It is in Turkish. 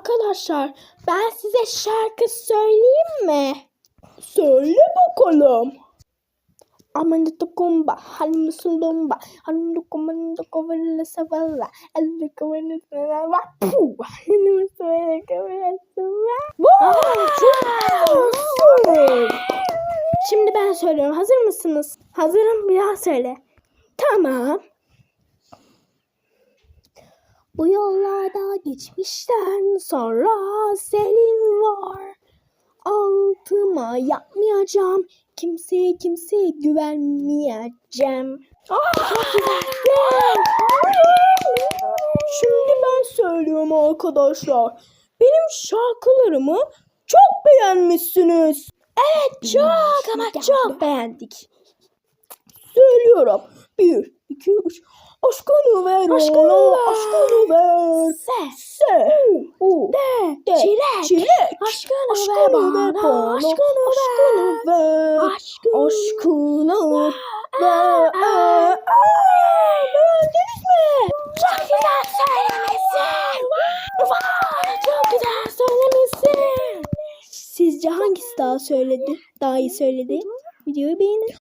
Arkadaşlar ben size şarkı söyleyeyim mi? Söyle bakalım. Aman da kumba, halim sundumba, halim da kumba da kovalla savala, halim da kovalla savala, puh, halim da kovalla savala. Çok Şimdi ben söylüyorum. Hazır mısınız? Hazırım. Bir daha söyle. Tamam. Bu yollarda geçmişten sonra senin var. Altıma yapmayacağım. Kimseye kimseye güvenmeyeceğim. Şimdi ben söylüyorum arkadaşlar. Benim şarkılarımı çok beğenmişsiniz. Evet çok ama çok beğendik. Söylüyorum. Üç. Aşkını ver ver. Se. U. De. De. Çilek. Çilek. Aşkını, Aşkını ver bana. Aşkını, Aşkını ver. Aşkını. Aşkını ver. Beğendiniz mi? Çok güzel söylemişsin. Vay, çok güzel söylemişsin. Sizce hangisi daha söyledi? Daha iyi söyledi? Videoyu beğenin.